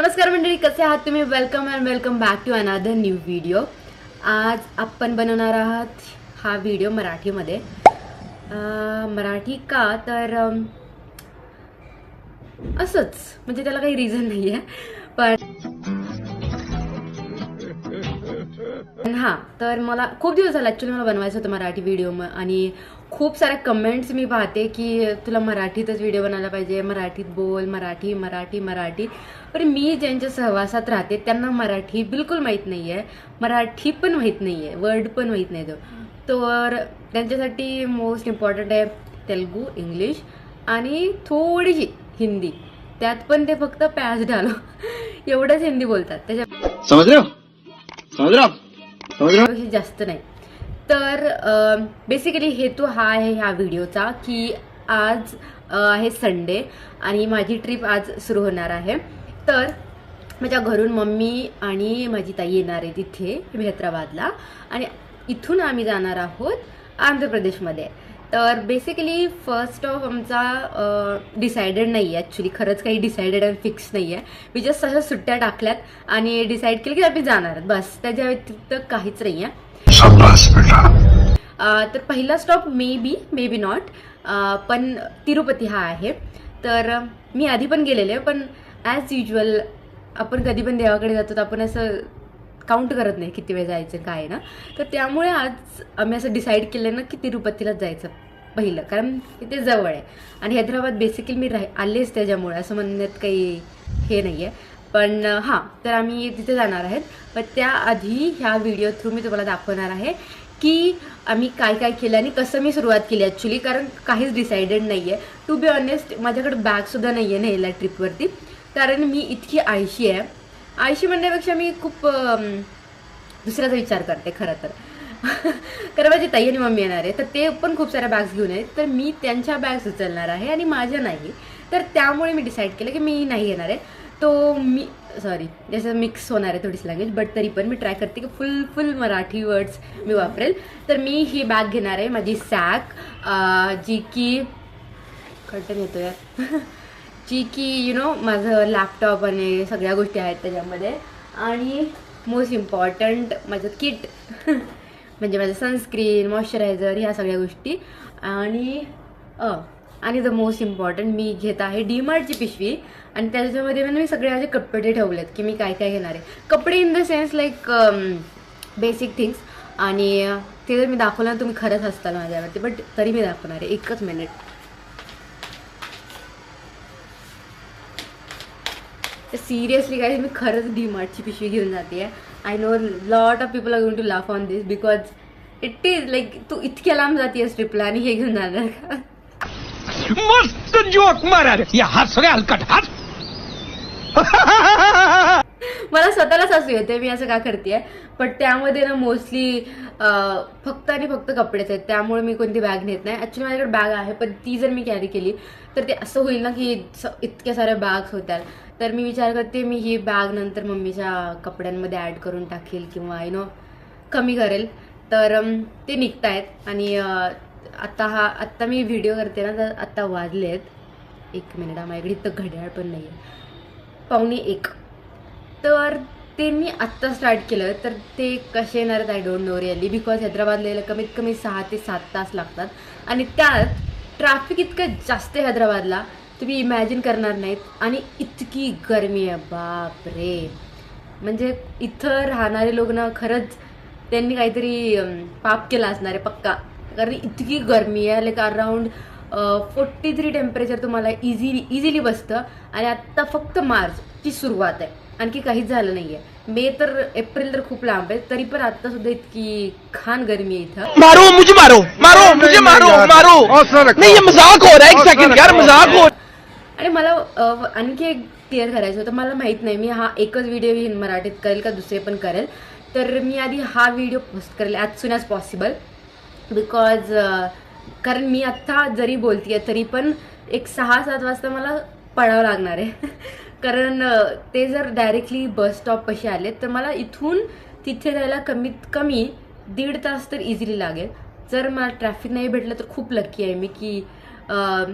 नमस्कार मंडळी कसे आहात तुम्ही? Welcome and welcome back to another new video आज आपण बनवणार आहात हा व्हिडिओ मराठीमध्ये. मराठी का तर असंच. म्हणजे त्याला काही रिझन नाही आहे पण हा तर मला खूप दिवस झाला ॲक्च्युली मला बनवायचं होतं मराठी व्हिडिओ आणि खूप साऱ्या कमेंट्स मी पाहते की तुला मराठीतच व्हिडिओ बनायला पाहिजे मराठीत बोल मराठी मराठी मराठी. पण मी ज्यांच्या सहवासात राहते त्यांना मराठी बिलकुल माहीत नाही आहे मराठी पण माहीत नाही आहे वर्ड पण माहीत नाही तो. तर त्यांच्यासाठी मोस्ट इम्पॉर्टंट आहे तेलगू इंग्लिश आणि थोडीशी हिंदी. त्यात पण ते फक्त पॅच डालो एवढंच हिंदी बोलतात. त्याच्या जास्त नाही. तर बेसिकली हेतू हा आहे ह्या व्हिडिओचा की आज आहे संडे आणि माझी ट्रिप आज सुरू होणार आहे. तर माझ्या घरून मम्मी आणि माझी ताई येणार आहे तिथे हैदराबादला. आणि इथून आम्ही जाणार आहोत आंध्र प्रदेशमध्ये. तर बेसिकली फर्स्ट ऑफ आमचा डिसाइडेड नाही आहे ॲक्च्युली खरंच काही डिसाइडेड आणि फिक्स नाही आहे मी जस्ट सहज सुट्ट्या टाकल्यात आणि डिसाईड केलं की आम्ही जाणार आहोत. बस. त्याच्या व्यतिरिक्त काहीच नाही आहे तर पहिला stop may be may be not पण तिरुपती हा आहे. तर मी आधी पण गेलेले पण ॲज युजल आपण कधी पण देवाकडे जातो तर आपण असं काउंट करत नाही किती वेळ जायचं काय आहे ना. तर त्यामुळे आज आम्ही असं डिसाईड केलं ना की तिरुपतीलाच जायचं पहिलं कारण इथे जवळ आहे. आणि हैदराबाद बेसिकली मी राह आलेच त्याच्यामुळे असं म्हणण्यात काही हे नाही आहे पण हां तर आम्ही तिथे जाणार आहेत. पण त्याआधी ह्या व्हिडिओ थ्रू मी तुम्हाला दाखवणार आहे की आम्ही काय काय केलं आणि कसं मी सुरुवात केली ॲक्च्युली कारण काहीच डिसाइडेड नाही आहे टू बी ऑनेस्ट माझ्याकडे बॅगसुद्धा नाही आहे न्यायला ट्रिपवरती कारण मी इतकी आळशी आहे. आळशी म्हणण्यापेक्षा मी खूप दुसऱ्याचा विचार करते खरं तर. कारण माझी ताई आणि मम्मी येणार आहे. तर ते पण खूप साऱ्या बॅग्स घेऊन आहेत. तर मी त्यांच्या बॅग्स उचलणार आहे आणि माझ्या नाही. तर त्यामुळे मी डिसाईड केलं की मी नाही येणार आहे. तो मी सॉरी जसं मिक्स होणार आहे थोडीशी लँग्वेज बट तरी पण मी ट्राय करते की फुल फुल मराठी वर्ड्स मी वापरेल. तर मी ही बॅग घेणार आहे माझी सॅक जी की कंटन येतो यार जी की यु नो माझं लॅपटॉप आणि सगळ्या गोष्टी आहेत त्याच्यामध्ये. आणि मोस्ट इम्पॉर्टंट माझं किट म्हणजे माझं सनस्क्रीन मॉइश्चरायझर ह्या सगळ्या गोष्टी. आणि अ आणि द मोस्ट इम्पॉर्टंट मी घेत आहे डीमार्टची पिशवी. आणि त्याच्यामध्ये मी सगळे माझे कपडे ठेवलेत की मी काय काय घेणार आहे. कपडे in the sense like basic things आणि ते जर मी दाखवलं ना तुम्ही खरंच हसताल माझ्यावरती बट तरी मी दाखवणार आहे एकच मिनिट सिरियसली काय मी खरंच डीमार्टची पिशवी घेऊन जाते I know lot of people are going to laugh on this because it is like तू इतक्या लांब जातीयस ट्रिपला आणि हे घेऊन जाणार का? मस्त जोक मारा या हात हलकट. हात मला स्वतःलाच असू येते मी असं का करते पण त्यामध्ये ना मोस्टली फक्त आणि फक्त कपडेच आहेत. त्यामुळे मी कोणती बॅग नेत नाही. ॲक्च्युली माझ्याकडे बॅग आहे पण ती जर मी कॅरी केली तर ते असं होईल ना की इतक्या साऱ्या बॅग्स होत्या तर मी विचार करते मी ही बॅग नंतर मम्मीच्या कपड्यांमध्ये ॲड करून टाकेल किंवा यु नो कमी करेल. तर ते निघतायत. आणि आत्ता आता हा आत्ता मी व्हिडिओ करते ना तर आत्ता वाजले आहेत एक मिनिट माझ्याकडे इथं घड्याळ पण नाही आहे पावणे एक. तर ते मी आत्ता स्टार्ट केलं. तर ते कसे येणार आहेत I don't know really because हैदराबादला यायला कमीत कमी सहा ते सात तास लागतात. आणि त्यात ट्रॅफिक इतकं जास्त आहे हैदराबादला तुम्ही इमॅजिन करणार नाहीत. आणि इतकी गरमी आहे बाप रे म्हणजे इथं राहणारे लोक ना खरंच त्यांनी काहीतरी पाप केला असणार आहे पक्का. कारण इतकी गरमी आहे like around forty three temperature तुम्हाला इझिली इझिली बसतं. आणि आत्ता फक्त मार्चची सुरुवात आहे. आणखी काहीच झालं नाही आहे मे तर एप्रिल तर खूप लांब आहे. तरी पण आत्ता सुद्धा इतकी खान गरमी आहे इथं. मारो मुझे मारो मारो मुझे मारो मारो. नहीं ये मजाक हो रहा है एक सेकंड यार. मजाक हो आणि मला आणखी एक क्लिअर करायचं होतं. मला माहीत नाही. मी हा एकच व्हिडिओ ही मराठीत करेल का दुसरे पण करेल. तर मी आधी हा व्हिडिओ पोस्ट करेल as soon as possible because कारण मी आत्ता जरी बोलतीये तरी पण एक सहा सात वाजता मला पळावं लागणार आहे. कारण ते जर डायरेक्टली बस स्टॉप आले तर मला इथून तिथे जायला कमीत कमी दीड तास तर इझिली लागेल. जर मला ट्रॅफिक नाही भेटलं तर खूप लक्की आहे मी की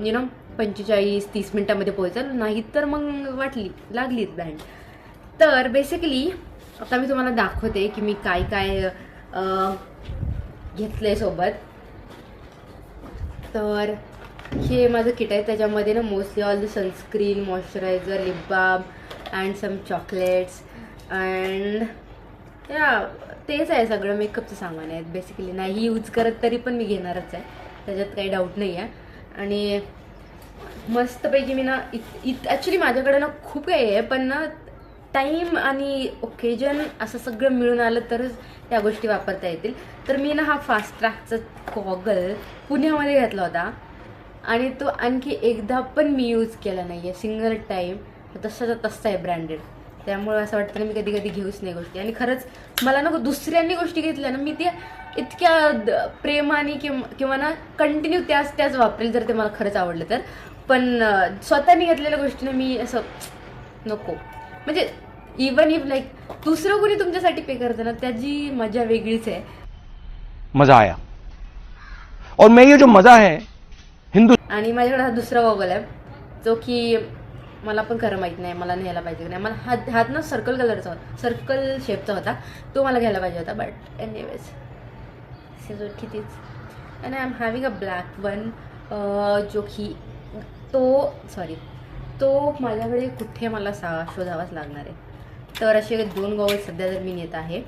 यु नो पंचेचाळीस तीस मिनिटामध्ये पोहोचेल. नाही तर मग वाटली लागलीच बँड. तर बेसिकली आता मी तुम्हाला दाखवते की मी काय काय घेतलं घेतलंय सोबत. तर हे माझं किट आहे. त्याच्यामध्ये ना mostly all the sunscreen moisturizer lip balm and some chocolates and या तेच आहे सगळं. मेकअपचं सामान आहे. बेसिकली नाही यूज करत तरी पण मी घेणारच आहे. त्याच्यात काही डाऊट नाही आहे आणि मस्तपैकी मी ना इत इत ॲक्च्युली माझ्याकडे ना खूप काही आहे पण ना टाईम आणि ओकेजन असं सगळं मिळून आलं तरच त्या गोष्टी वापरता येतील. तर मी ना हा फास्ट ट्रॅकचा कॉगल पुण्यामध्ये घेतला होता. आणि तो आणखी एकदा पण मी यूज केला नाही आहे सिंगल टाईम तसाचा तसा आहे ब्रँडेड त्यामुळे असं वाटतं ना मी कधी कधी घेऊच नाही गोष्टी. आणि खरंच मला ना दुसऱ्यांनी गोष्टी घेतल्या ना मी त्या इतक्या द- प्रेमाने किंवा किंवा ना कंटिन्यू त्याच त्याच वापरेल जर ते मला खरंच आवडलं तर. पण स्वतःने घेतलेल्या गोष्टीने मी असं नको. म्हणजे इवन इफ लाईक दुसरं कोणी तुमच्यासाठी पे करतं ना त्याची मजा वेगळीच आहे. मजा आया. और मैं ये जो मजा है हिंदू आणि माझ्याकडे हा दुसरा गॉगल आहे जो की मला पण खरं माहीत नाही मला न्यायला पाहिजे की नाही. मला हात हात ना सर्कल कलरचा होता सर्कल शेपचा होता तो मला घ्यायला पाहिजे होता बट एनिवेज कितीच आणि I am having a black one जो की तो सॉरी तो माझ्याकडे कुठे मला सा शोधावाच लागणार आहे. तर असे दोन गॉगल सध्या तर मी नेत आहे.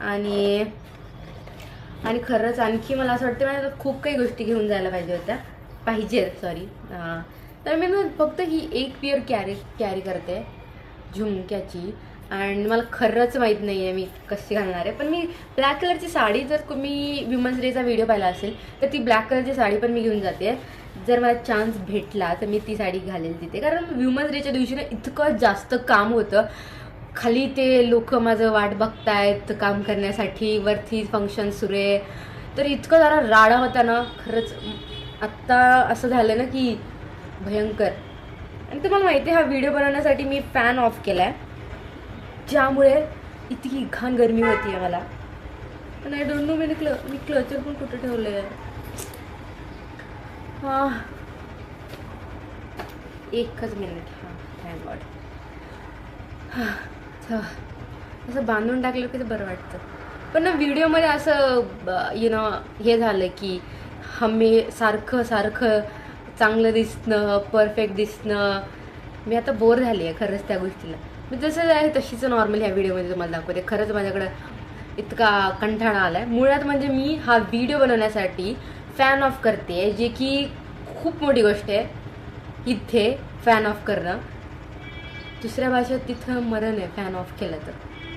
आणि आणि खरंच आणखी मला असं वाटतं मला खूप काही गोष्टी घेऊन जायला पाहिजे होत्या. पाहिजे सॉरी तर मी ना फक्त ही एक पिअर कॅरी कॅरी करते. झुमक्याची. आणि मला खरंच माहीत नाही आहे मी कशी घालणार आहे. पण मी ब्लॅक कलरची साडी जर तुम्ही विमन्स डेचा व्हिडिओ पाहिला असेल तर ती ब्लॅक कलरची साडी पण मी घेऊन जाते. जर मला चान्स भेटला तर मी ती साडी घालेल तिथे. कारण विमन्स डेच्या दिवशी ना इतकं जास्त काम होतं. खाली ते लोक माझं वाट बघतायत काम करण्यासाठी वरती फंक्शन सुरू आहे. तर इतकं जरा राडा होता ना खरंच. आत्ता असं झालं ना की भयंकर. आणि तुम्हाला माहिती आहे हा व्हिडिओ बनवण्यासाठी मी फॅन ऑफ केला आहे ज्यामुळे इतकी घाण गरमी होती आहे मला पण आय डोंट नो मी क्ल मी क्लचर पण कुठं ठेवलं आहे. हां एकच मिनिट हां थँक गॉड हां असं बांधून टाकलं की ते बरं वाटतं. पण ना व्हिडिओमध्ये असं यु नो हे झालं की हमे सारखं सारखं चांगलं दिसणं परफेक्ट दिसणं. मी आता बोर झाली आहे खरंच त्या गोष्टीला. मी जसं आहे तशीच नॉर्मल ह्या व्हिडिओमध्ये तुम्हाला दाखवते. खरंच माझ्याकडं इतका कंठाळा आला आहे मुळात म्हणजे मी हा व्हिडिओ बनवण्यासाठी फॅन ऑफ करते जे की खूप मोठी गोष्ट आहे. इथे फॅन ऑफ करणं. दुसऱ्या भाषेत तिथं मरण आहे फॅन ऑफ केलं तर.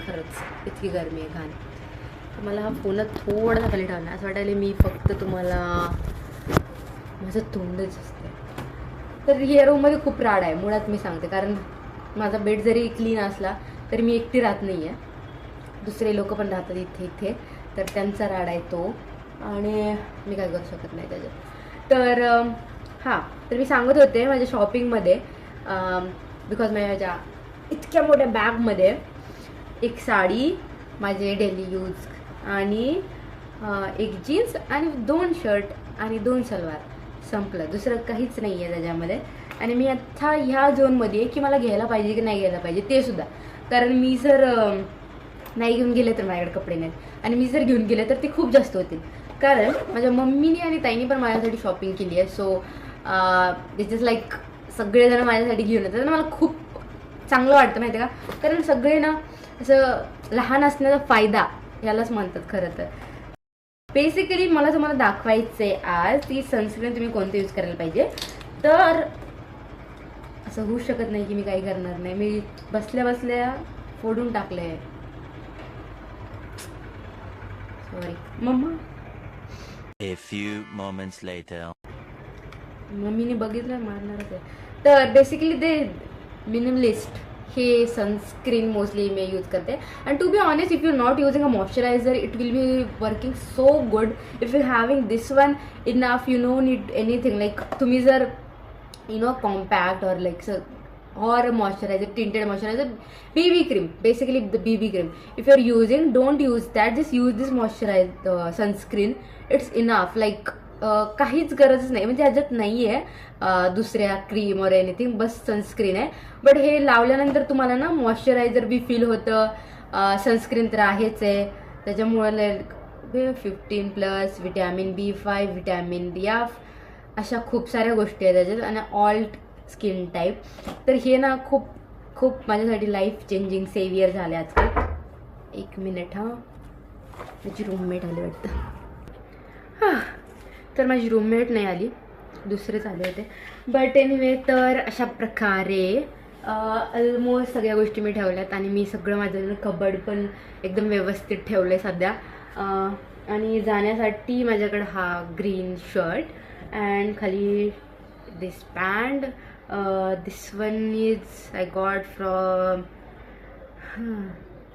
खरंच इतकी गरमी आहे घाण तर मला हा फोन थोडासा खाली ठेवला असं वाटायला मी फक्त तुम्हाला माझं तोंडच असते तर या रूममध्ये खूप राड आहे मुळात मी सांगते. कारण माझा बेड जरी क्लीन असला तरी मी एकटी राहत नाही आहे दुसरे लोक पण राहतात इथे इथे. तर त्यांचा राड आहे तो. आणि मी काय करू शकत नाही त्याच्यात. तर हां तर मी सांगत होते माझ्या शॉपिंगमध्ये बिकॉज माझ्या इतक्या मोठ्या बॅगमध्ये एक साडी माझे डेली यूज आणि एक जीन्स आणि दोन शर्ट आणि दोन सलवार. संपलं. दुसरं काहीच नाही आहे त्याच्यामध्ये. आणि मी आत्ता ह्या झोनमध्ये आहे की मला घ्यायला पाहिजे की नाही घ्यायला पाहिजे ते सुद्धा. कारण मी जर नाही घेऊन गेले तर माझ्याकडे कपडे नाहीत. आणि मी जर घेऊन गेले तर ते खूप जास्त होतील कारण माझ्या मम्मीने आणि ताईने पण माझ्यासाठी शॉपिंग केली आहे. सो दिस इज लाईक सगळेजण माझ्यासाठी घेऊन येतात. आणि मला खूप चांगलं वाटतं माहिती का? कारण सगळे ना असं लहान असण्याचा फायदा यालाच म्हणतात खरं तर. बेसिकली मला तुम्हाला दाखवायचं आहे आज ती सनस्क्रीन तुम्ही कोणतं यूज करायला पाहिजे. तर असं होऊ शकत नाही की मी काही करणार नाही. मी बसल्या बसल्या फोडून टाकलं आहे सॉरी मम्मा. A few moments later. मम्मीने बघितलं मारणारच आहे तर बेसिकली ते मिनिमलिस्ट हे सनस्क्रीन मोस्टली मी यूज करते and to be honest if you not using a moisturiser it will be working so good if you having this one enough you no need anything like तुम्ही जर you know compact or like so or a moisturizer tinted moisturizer bb cream basically the bb cream if you're using don't use that just use this moisturizer uh, sunscreen it's enough like अं, काहीच गरज नाही. म्हणजे ह्याच्यात नाही आहे दुसऱ्या cream और anything बस सनस्क्रीन आहे. बट हे लावल्यानंतर तुम्हाला ना मॉइश्चरायझर बी फील होतं. सनस्क्रीन तर आहेच आहे. त्याच्यामुळे fifteen plus vitamin B five vitamin D F अशा खूप साऱ्या गोष्टी आहेत त्याच्यात. आणि ऑल स्किन टाईप तर हे ना खूप खूप माझ्यासाठी लाईफ चेंजिंग सेवियर झाले आजकाल. एक मिनिट हां. त्याची रूममेट आली वाटतं. हां. तर माझी रूममेट नाही आली. दुसरेच आले होते. बट एनिवे तर अशा प्रकारे ऑलमोस्ट सगळ्या गोष्टी मी ठेवल्यात आणि मी सगळं माझं कबड पण एकदम व्यवस्थित ठेवलं आहे सध्या आणि जाण्यासाठी माझ्याकडं हा ग्रीन शर्ट अँड खाली this pant this one is I got from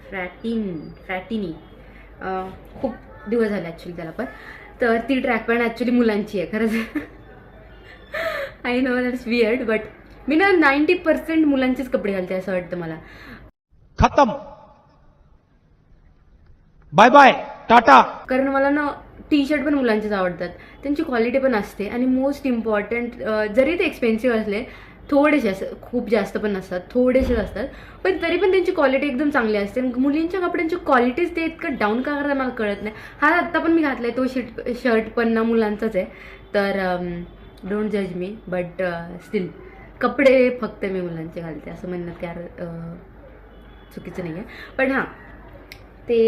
फ्रॅटिन फ्रॅटिनी खूप दिवस झाले ॲक्च्युली त्याला पण. तर ती ट्रॅक पॅन्ट ॲक्च्युली मुलांची आहे खरंच. I know that's weird but मी ना नाईन्टी पर्सेंट मुलांचेच कपडे घालते असं वाटतं मला. खत्म. बाय बाय टाटा कारण मला ना टी शर्ट पण मुलांचेच आवडतात. त्यांची क्वालिटी पण असते आणि मोस्ट इम्पॉर्टंट जरी ते एक्सपेन्सिव्ह असले थोडेसे असं खूप जास्त पण नसतात थोडेसेच असतात. पण तरी पण त्यांची क्वालिटी एकदम चांगली असते. आणि मुलींच्या कपड्यांची क्वालिटीज ते इतकं डाऊन का करतात मला कळत नाही. हा आत्ता पण मी घातलाय तो शर्ट शर्ट पण ना मुलांचाच आहे. तर डोंट जज मी बट स्टील कपडे फक्त मी मुलांचे घालते. असं म्हणण्यात काय चुकीचं नाही आहे पण हां ते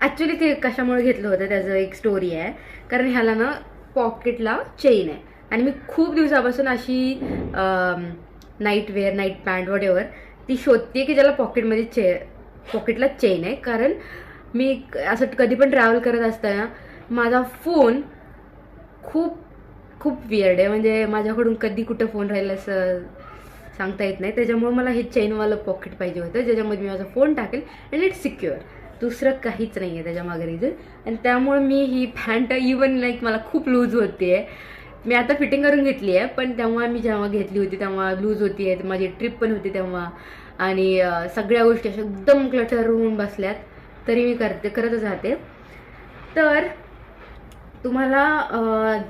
ॲक्च्युली ते कशामुळे घेतलं होतं त्याचं एक स्टोरी आहे. कारण ह्याला ना पॉकेटला चेन आहे. आणि मी खूप दिवसापासून अशी नाईट वेअर नाईट पॅन्ट वडेवर ती शोधते की ज्याला पॉकेटमध्ये चे पॉकेटला चेन आहे. कारण मी असं कधी पण ट्रॅव्हल करत असताना माझा फोन खूप खूप वियर्ड आहे. म्हणजे माझ्याकडून कधी कुठं फोन राहील असं सांगता येत नाही. त्याच्यामुळे मला हे चेनवालं पॉकेट पाहिजे होतं ज्याच्यामध्ये मी माझा फोन टाकेल अँड इट्स सिक्युअर दुसरं काहीच नाही आहे त्याच्यामागे रिझन आणि त्यामुळे मी ही पॅन्ट इवन लाईक मला खूप लूज होते आहे मी आता फिटिंग करून घेतली आहे पण तेव्हा मी जेव्हा घेतली होती तेव्हा लूज होती आहे माझी ट्रिप पण होती तेव्हा. आणि सगळ्या गोष्टी अशा एकदम क्लटर होऊन बसल्यात तरी मी करते करतच राहते. तर तुम्हाला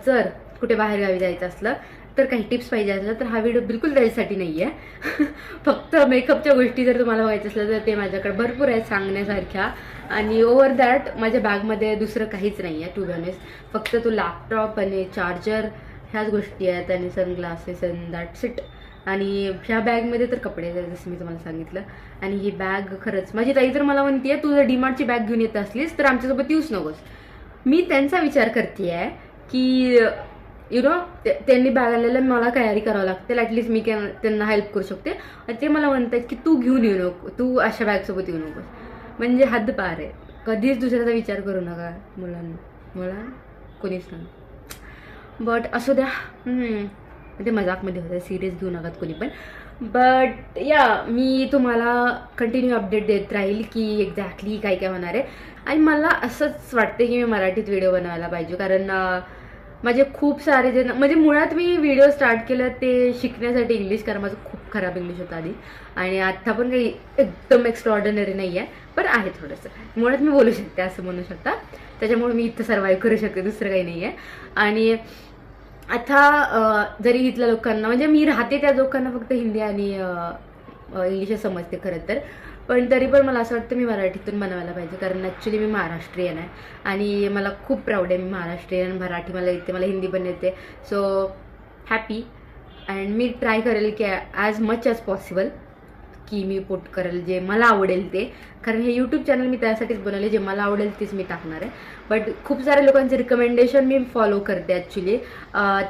जर कुठे बाहेरगावी जायचं असलं तर काही टिप्स पाहिजे असल्या तर हा व्हिडिओ बिलकुल त्याच्यासाठी नाही आहे फक्त मेकअपच्या गोष्टी जर तुम्हाला व्हायचं असलं तर ते माझ्याकडे भरपूर आहेत सांगण्यासारख्या. आणि ओव्हर दॅट माझ्या बॅगमध्ये दुसरं काहीच नाही आहे टू बी ऑनेस्ट फक्त तो लॅपटॉप आणि चार्जर ह्याच गोष्टी आहेत आणि सनग्लासेस अँड दॅट सिट आणि ह्या बॅगमध्ये तर कपडे आहेत जसं मी तुम्हाला सांगितलं. आणि ही बॅग खरंच माझी ताई तर मला म्हणते तू जर डीमार्टची बॅग घेऊन येत असलीस तर आमच्यासोबत येऊच नकोस. मी त्यांचा विचार करते आहे की यु नो त्यांनी बॅग आणलेलं मला तयारी करावं लागते. ॲटलिस्ट मी त्यांना हेल्प करू शकते. आणि ते मला म्हणतात की तू घेऊन येऊ नको. तू अशा बॅगसोबत येऊ नकोस. म्हणजे हद्द पार आहे. कधीच दुसऱ्याचा विचार करू नका मुलांना. मुला कोणीच नाही. बट असू द्या. ते मजाकमध्ये होतं. सिरियस घेऊ नका कोणी पण. बट या मी तुम्हाला कंटिन्यू अपडेट देत राहील की एक्झॅक्टली काय काय होणार आहे. आणि मला असंच वाटते की मी मराठीत व्हिडिओ बनवायला पाहिजे. कारण माझे खूप सारे जे म्हणजे मुळात मी व्हिडिओ स्टार्ट केलं ते शिकण्यासाठी इंग्लिश कारण माझं खूप खराब इंग्लिश होतं आधी. आणि आत्ता पण काही एकदम एक्स्ट्रॉर्डनरी नाही आहे पण आहे थोडंसं. मुळात मी बोलू शकते असं म्हणू शकता. त्याच्यामुळे मी इथं सर्वाईव्ह करू शकते दुसरं काही नाही आहे आणि आता जरी इथल्या लोकांना म्हणजे मी राहते त्या लोकांना फक्त हिंदी आणि इंग्लिश समजते खरं तर. पण तरी पण मला असं वाटतं मी मराठीतून बनवायला पाहिजे. कारण ॲक्च्युली मी महाराष्ट्रीयन आहे. आणि मला खूप प्राऊड आहे मी महाराष्ट्रीयन मराठी मला येते मला हिंदी पण येते. सो हॅपी अँड मी ट्राय करेल की ॲज मच ॲज पॉसिबल की मी पोट करेल जे मला आवडेल ते. कारण हे यूट्यूब चॅनल मी त्यासाठीच बनवले जे मला आवडेल तेच मी टाकणार आहे. बट खूप साऱ्या लोकांचे रिकमेंडेशन मी फॉलो करते ॲक्च्युली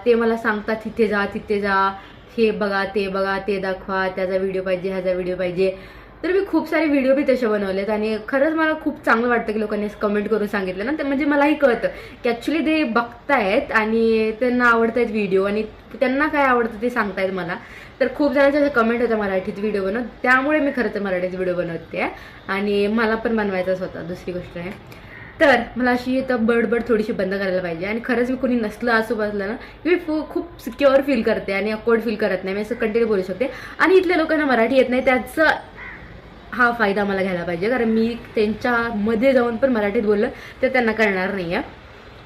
ते मला सांगतात तिथे जा तिथे जा. हे बघा ते बघा ते दाखवा. त्याचा व्हिडिओ पाहिजे ह्याचा व्हिडिओ पाहिजे. तर मी खूप सारे व्हिडिओ बी तसे बनवलेत आणि खरंच मला खूप चांगलं वाटतं की लोकांनी कमेंट करून सांगितलं ना. ते म्हणजे मलाही कळतं की ॲक्च्युली ते बघतायत आणि त्यांना आवडतायत व्हिडिओ आणि त्यांना काय आवडतं ते सांगतायत मला. तर खूप जणांच्या कमेंट होत्या मराठीत व्हिडिओ बनवत. त्यामुळे मी खरं तर मराठीत व्हिडिओ बनवते आणि मला पण बनवायचाच होता. दुसरी गोष्ट आहे. तर मला अशी तर बडबड थोडीशी बंद करायला पाहिजे आणि खरंच मी कोणी नसलं आजूबाजूला ना की मी खूप सिक्युअर फील करते आणि अकोर्ड फील करत नाही. मी असं कंटिन्यू बोलू शकते. आणि इथल्या लोकांना मराठी येत नाही. त्याचं हा फायदा मला घ्यायला पाहिजे. कारण मी त्यांच्यामध्ये जाऊन पण मराठीत बोललं तर त्यांना कळणार नाही आहे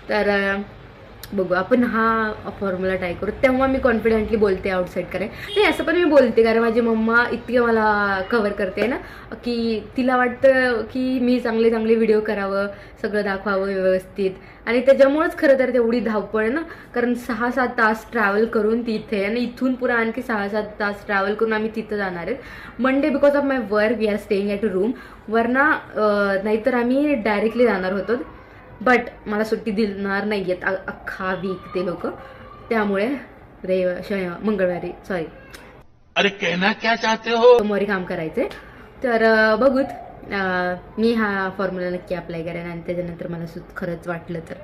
तर बघू आपण हा फॉर्म्युला ट्राय करू. तेव्हा मी कॉन्फिडेंटली बोलते आउटसाईड करे. नाही असं पण मी बोलते कारण माझी मम्मा इतकी मला कवर करते ना की तिला वाटतं की मी चांगले चांगले व्हिडिओ करावं सगळं दाखवावं व्यवस्थित. आणि त्याच्यामुळेच खरं तर तेवढी धावपळ आहे ना कारण सहा सात तास ट्रॅव्हल करून तिथे आणि इथून पुरा आणखी सहा सात तास ट्रॅव्हल करून आम्ही तिथं जाणार आहेत Monday because of my work we are staying at room Verna नाहीतर आम्ही डायरेक्टली जाणार होतो. बट मला सुट्टी देणार नाही आहेत अख्खा वीक ते लोक. त्यामुळे रविवार मंगळवारी सॉरी अरे कहना क्या चाहते हो? सोमवारी काम करायचे तर बघूत. मी हा फॉर्म्युला नक्की अप्लाय करेन आणि त्याच्यानंतर मला सुद्धा खरंच वाटलं तर.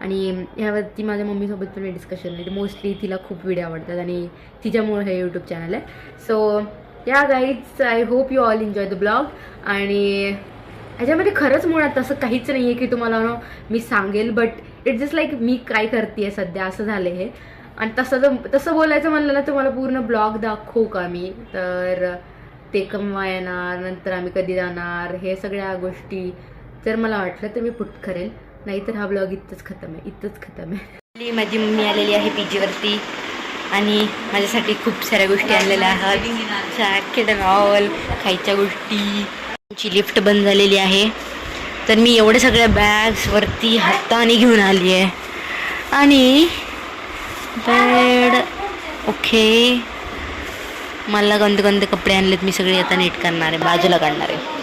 आणि ह्यावरती माझ्या मम्मीसोबत पण मी डिस्कशन नाही मोस्टली तिला खूप व्हिडिओ आवडतात आणि तिच्यामुळे हे यूट्यूब चॅनल आहे. सो या guides I hope you all enjoy the blog आणि ह्याच्यामध्ये खरंच मुळात तसं काहीच नाही आहे की तुम्हाला ना मी सांगेल बट इट्स जस्ट लाईक मी काय करते सध्या असं झालं हे. आणि तसं जर तसं बोलायचं म्हणलं ना तुम्हाला पूर्ण ब्लॉग दाखवू का मी? तर ते कमवा येणार नंतर आम्ही कधी जाणार हे सगळ्या गोष्टी जर मला वाटलं तर मी पुट करेल. नाहीतर हा ब्लॉग इथंच खतम आहे इथंच खतम आहे. माझी मम्मी आलेली आहे पी जीवरती आणि माझ्यासाठी खूप साऱ्या गोष्टी आणलेल्या आहात. जॅकेट ऑल खायच्या गोष्टी. आमची लिफ्ट बंद झालेली आहे. तर मी एवढ्या सगळ्या बॅग्स वरती हाताने घेऊन आली आहे. आणि बेड ओके मला कोणते कोणते कपडे आणलेत मी सगळे आता नीट करणार आहे बाजूला काढणार आहे.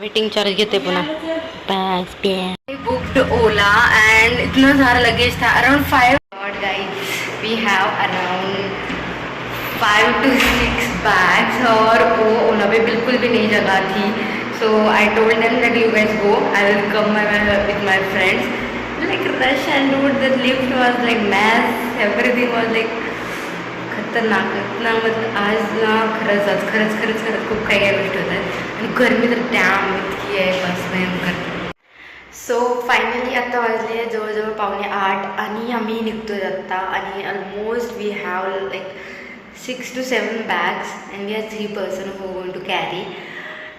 वेटिंग चार्ज घेते पुन्हा. बॅग्स बुकड ओला अँड इतना सारा लगेज था around guys we have around five to six bags और वो उन्हें पे बिल्कुल भी नहीं जगह थी। So I told them that you guys go I will come my, with friends like rush rush and the the lift was like mess. Everything was like खतरनाक ना मतलब आज ना खरंच आज खरंच खरंच खरंच खूप काही काही गोष्टी होतात. आणि गरमी तर डॅम इतकी आहे बस नाही करते सो फायनली आता वाजले जवळजवळ पावणे आठ आणि आम्ही निघतोय आत्ता आणि almost we have like six to seven bags and we are three person हो गोइंग टू कॅरी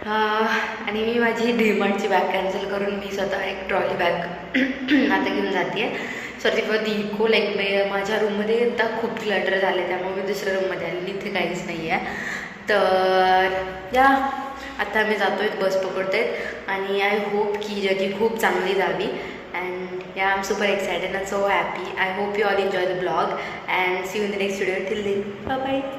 आणि मी माझी डीमार्टची बॅग कॅन्सल करून मी स्वतः एक ट्रॉली बॅग आता घेऊन जाते. Sorry for the echo like मे माझ्या रूममध्ये आता खूप क्लटर झाले त्यामुळे मी दुसऱ्या रूममध्ये आलेली इथे काहीच नाही आहे तर या. आता आम्ही जातो आहेत बस पकडतो आहेत आणि आय होप की जगी खूप चांगली जावी. yeah i'm super excited and so happy. I hope you all enjoy the vlog and see you in the next video. Till then bye bye